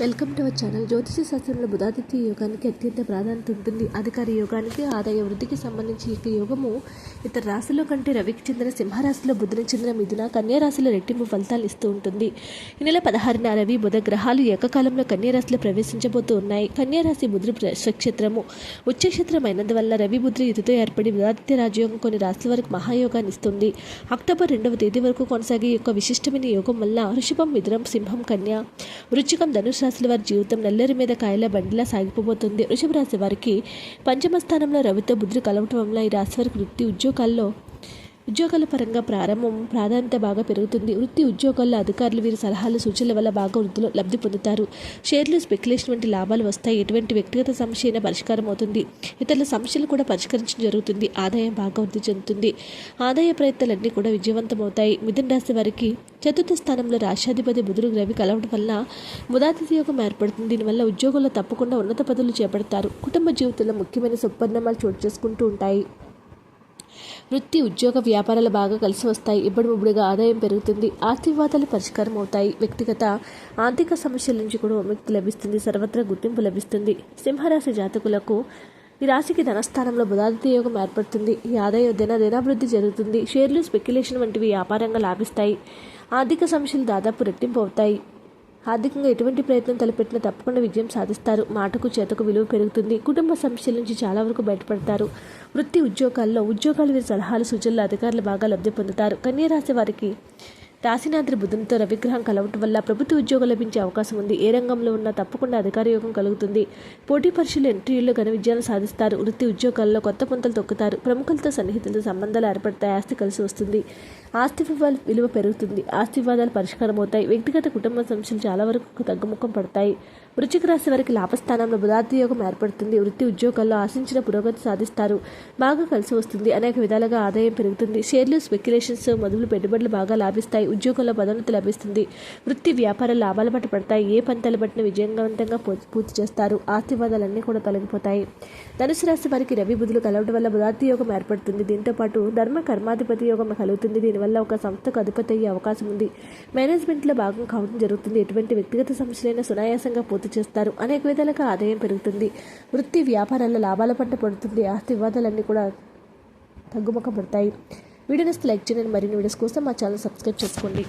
Welcome to our channel. జ్యోతిష శాస్త్రంలో బుధాదిత్య యోగానికి అత్యంత ప్రాధాన్యత ఉంటుంది. అధికారి యోగానికి ఆదాయ వృద్ధికి సంబంధించి ఈ యోగము ఇతర రాశుల కంటే రవికి చెందిన సింహరాశిలో బుధుని చెందిన మిథున కన్యారాశిలో రెట్టింపు ఫలితాలు ఇస్తూ ఉంటుంది. ఈ నెల పదహారున రవి బుధ గ్రహాలు ఏకకాలంలో కన్యారాశిలో ప్రవేశించబోతూ ఉన్నాయి. కన్యారాశి బుధుడు స్వక్షేత్రము ఉచ్చక్షేత్రం అయినందువల్ల రవి బుధుడు యుతితో ఏర్పడి బుధాదిత్య రాజయోగం కొన్ని రాశుల వరకు మహాయోగాన్ని ఇస్తుంది. అక్టోబర్ రెండవ తేదీ వరకు కొనసాగే యొక్క విశిష్టమైన యోగం వల్ల వృషభం మిథునం సింహం కన్య వృచ్చికం ధనుసు రాశుల వారి జీవితం నల్లరి మీద కాయల బండిలా సాగిపోబోతుంది. వృషభ రాశి వారికి పంచమ స్థానంలో రవితో బుద్ధులు కలవటం వల్ల ఈ రాశి వారికి వృత్తి ఉద్యోగాల్లో ఉద్యోగాల పరంగా ప్రారంభం ప్రాధాన్యత బాగా పెరుగుతుంది. వృత్తి ఉద్యోగాల్లో అధికారులు వీరి సలహాలు సూచనల వల్ల బాగా వృద్ధిలో లబ్ధి పొందుతారు. షేర్లు స్పెక్యులేషన్ వంటి లాభాలు వస్తాయి. ఎటువంటి వ్యక్తిగత సమస్య అయినా పరిష్కారం అవుతుంది. ఇతరుల సమస్యలు కూడా పరిష్కరించడం జరుగుతుంది. ఆదాయం బాగా వృద్ధి చెందుతుంది. ఆదాయ ప్రయత్నాలన్నీ కూడా విజయవంతమవుతాయి. మిథున రాశి వారికి చతుర్థ స్థానంలో రాష్ట్రాధిపతి బుధుడు రవి కలవడం వల్ల బుధాతిథి యోగం ఏర్పడుతుంది. దీనివల్ల ఉద్యోగులు తప్పకుండా ఉన్నత పదవులు చేపడతారు. కుటుంబ జీవితంలో ముఖ్యమైన సుపరిణామాలు చోటు చేసుకుంటూ ఉంటాయి. వృత్తి ఉద్యోగ వ్యాపారాలు బాగా కలిసి వస్తాయి. ఇప్పుడు ఆదాయం పెరుగుతుంది. ఆస్తివాదాలు పరిష్కారం అవుతాయి. వ్యక్తిగత ఆర్థిక సమస్యల నుంచి కూడా విముక్తి లభిస్తుంది. సర్వత్రా గుర్తింపు లభిస్తుంది. సింహరాశి జాతకులకు ఈ రాశికి ధనస్థానంలో బుధాదిత్య యోగం ఏర్పడుతుంది. ఈ ఆదాయ దిన దినాభివృద్ధి జరుగుతుంది. షేర్లు స్పెక్యులేషన్ వంటివి వ్యాపారంగా లాభిస్తాయి. ఆర్థిక సమస్యలు దాదాపు రెట్టింపు అవుతాయి. ఆర్థికంగా ఎటువంటి ప్రయత్నం తలపెట్టినా తప్పకుండా విజయం సాధిస్తారు. మాటకు చేతకు విలువ పెరుగుతుంది. కుటుంబ సమస్యల నుంచి చాలా వరకు బయటపడతారు. వృత్తి ఉద్యోగాల్లో ఉద్యోగాలు వీరి సలహాలు సూచనలు అధికారులు బాగా లబ్ధి పొందుతారు. కన్యరాశి వారికి రాశినాథుడి బుధంతో రవిగ్రహం కలవటం వల్ల ప్రభుత్వ ఉద్యోగం లభించే అవకాశం ఉంది. ఏ రంగంలో ఉన్నా తప్పకుండా అధికార యోగం కలుగుతుంది. పోటీ పరీక్షలు ఇంటర్వ్యూల్లో ఘన విజయాలు సాధిస్తారు. వృత్తి ఉద్యోగాల్లో కొత్త పుంతలు తొక్కుతారు. ప్రముఖులతో సన్నిహితులతో సంబంధాలు ఏర్పడతాయి. ఆస్తి కలిసి వస్తుంది. ఆస్తి వివాదాల విలువ పెరుగుతుంది. ఆస్తి వివాదాలు పరిష్కారం అవుతాయి వ్యక్తిగత కుటుంబ సమస్యలు చాలా వరకు తగ్గుముఖం పడతాయి. వృచ్చిక రాశి వారికి లాభస్థానంలో బుధార్థి యోగం ఏర్పడుతుంది. వృత్తి ఉద్యోగాల్లో ఆశించిన పురోగతి సాధిస్తారు. బాగా కలిసి వస్తుంది. అనేక విధాలుగా ఆదాయం పెరుగుతుంది. షేర్లు స్పెక్యులేషన్స్ మొదలు పెట్టుబడులు బాగా లాభిస్తాయి. ఉద్యోగంలో పదోన్నతి లభిస్తుంది. వృత్తి వ్యాపార లాభాల పట్ల పడతాయి. ఏ పంతాలు పట్టిన విజయవంతంగా పూర్తి చేస్తారు. ఆస్తివాదాలన్నీ కూడా తొలగిపోతాయి. ధనుసు రాశి వారికి రవి బుధులు కలవడం వల్ల బుధార్థి యోగం ఏర్పడుతుంది. దీంతో పాటు ధర్మ కర్మాధిపతి యోగం కలుగుతుంది. దీనివల్ల ఒక సంస్థకు అధిపతి అయ్యే అవకాశం ఉంది. మేనేజ్మెంట్లో భాగం కావడం జరుగుతుంది. ఎటువంటి వ్యక్తిగత సమస్యలైన సునాయాసంగా పూర్తి చేస్తారు. అనేక విధాలుగా ఆదాయం పెరుగుతుంది. వృత్తి వ్యాపారాల్లో లాభాల పంట పడుతుంది. ఆస్తి వివాదాలన్నీ కూడా తగ్గుముఖం పడతాయి. వీడియోని లైక్ చేయండి. మరిన్ని వీడియోస్ కోసం మా ఛానల్ సబ్స్క్రైబ్ చేసుకోండి.